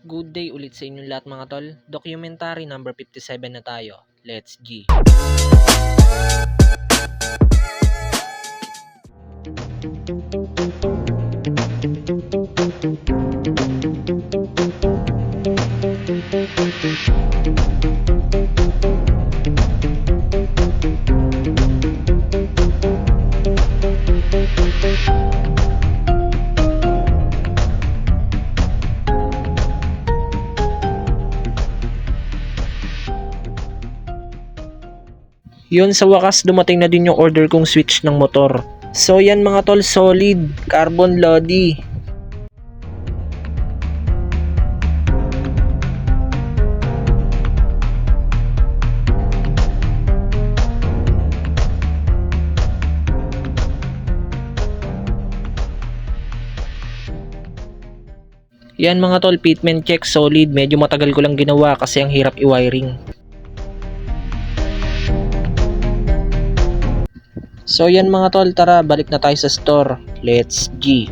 Good day ulit sa inyong lahat mga tol. Documentary number 57 na tayo. Let's G. Yun sa wakas dumating na din yung order kong switch ng motor. So yan mga tol, solid, carbon lodi. Yan mga tol, fitment check solid. Medyo matagal ko lang ginawa kasi ang hirap i-wiring. So yan mga tol, tara balik na tayo sa store. Let's G.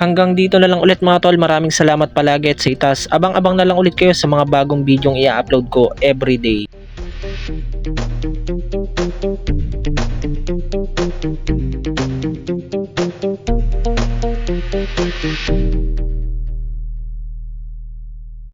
Hanggang dito na lang ulit mga tol. Maraming salamat palagi at sa itas. Abang-abang na lang ulit kayo sa mga bagong bidyong i-upload ko everyday.